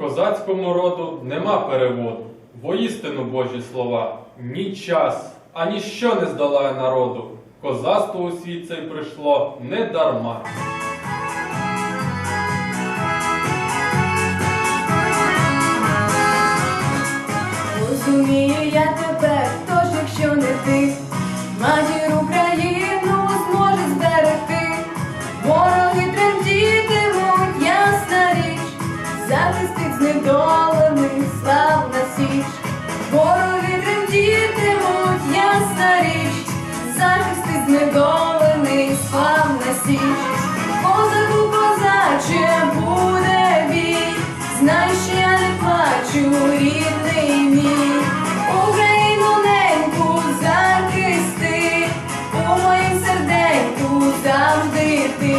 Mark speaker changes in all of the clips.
Speaker 1: Козацькому роду нема переводу. Воістину Божі слова, ні час, ані що не здолає народу. Козацтво у світ цей прийшло не дарма.
Speaker 2: Славна січ, козаку козаче буде бій, знай, що я не плачу, рідний мій, Україну неньку захисти, у моїм серденьку завжди ти.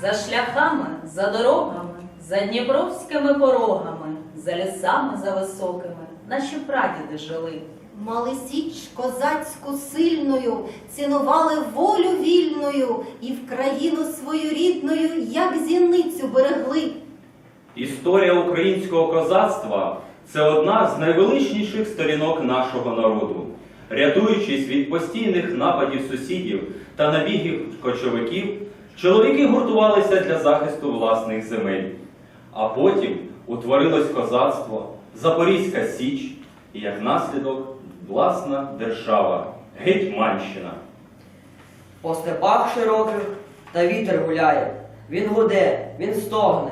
Speaker 3: За шляхами, за дорогами, за дніпровськими порогами, за лісами за високими, наші прадіди жили.
Speaker 4: Мали січ козацьку сильною, цінували волю вільною і в країну свою рідною, як зіницю берегли.
Speaker 5: Історія українського козацтва це одна з найвеличніших сторінок нашого народу. Рятуючись від постійних нападів сусідів та набігів кочовиків, чоловіки гуртувалися для захисту власних земель. А потім утворилось козацтво, Запорізька Січ і як наслідок власна держава Гетьманщина.
Speaker 6: По степах широких та вітер гуляє. Він гуде, він стогне,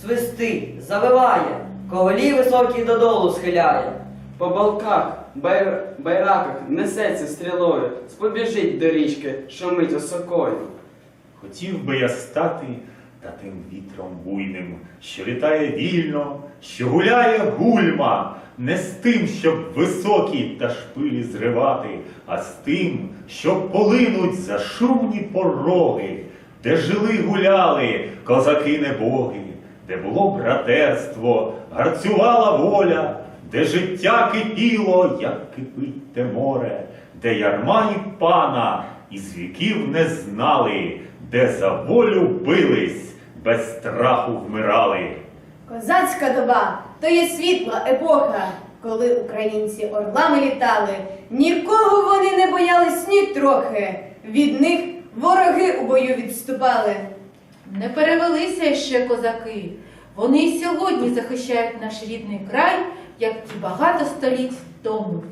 Speaker 6: свистить, завиває, ковалі високі додолу схиляє.
Speaker 7: По балках, байр... байраках несеться стрілою, спобіжить до річки, шумить осокою.
Speaker 8: Хотів би я стати та тим вітром буйним, що літає вільно, що гуляє гульма, не з тим, щоб високі та шпилі зривати, а з тим, щоб полинуть за шумні пороги, де жили гуляли козаки небоги, де було братерство, гарцювала воля, де життя кипіло, як кипить те море, де ярма і пана із віків не знали, де за волю бились, без страху вмирали.
Speaker 2: Козацька доба то є світла епоха, коли українці орлами літали, нікого вони не боялись ні трохи. Від них вороги у бою відступали.
Speaker 9: Не перевелися ще козаки. Вони й сьогодні захищають наш рідний край, як і багато століть тому.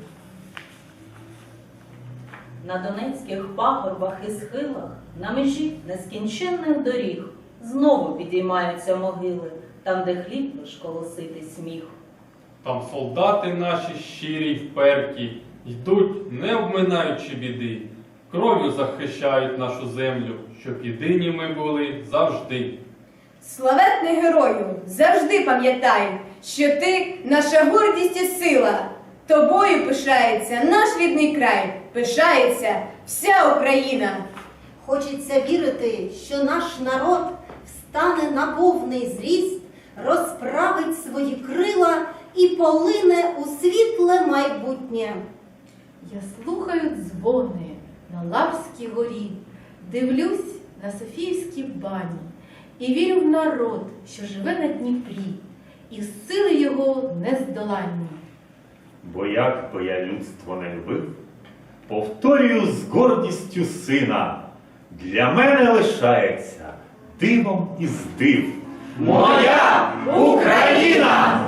Speaker 3: На донецьких пагорбах і схилах, на межі нескінченних доріг, знову підіймаються могили, там, де хліб лиш колосити сміх.
Speaker 1: Там солдати наші щирі й вперті, йдуть, не обминаючи біди, кров'ю захищають нашу землю, щоб єдині ми були завжди.
Speaker 2: Славетний герою, завжди пам'ятай, що ти наша гордість і сила. Тобою пишається наш рідний край, пишається вся Україна.
Speaker 4: Хочеться вірити, що наш народ встане на повний зріст, розправить свої крила і полине у світле майбутнє.
Speaker 9: Я слухаю дзвони на Лавській горі, дивлюсь на Софіївські бані і вірю в народ, що живе на Дніпрі, і сили його нездоланні.
Speaker 8: Бо як би я людство не любив, повторюю з гордістю сина, для мене лишається дивом із див. Моя Україна!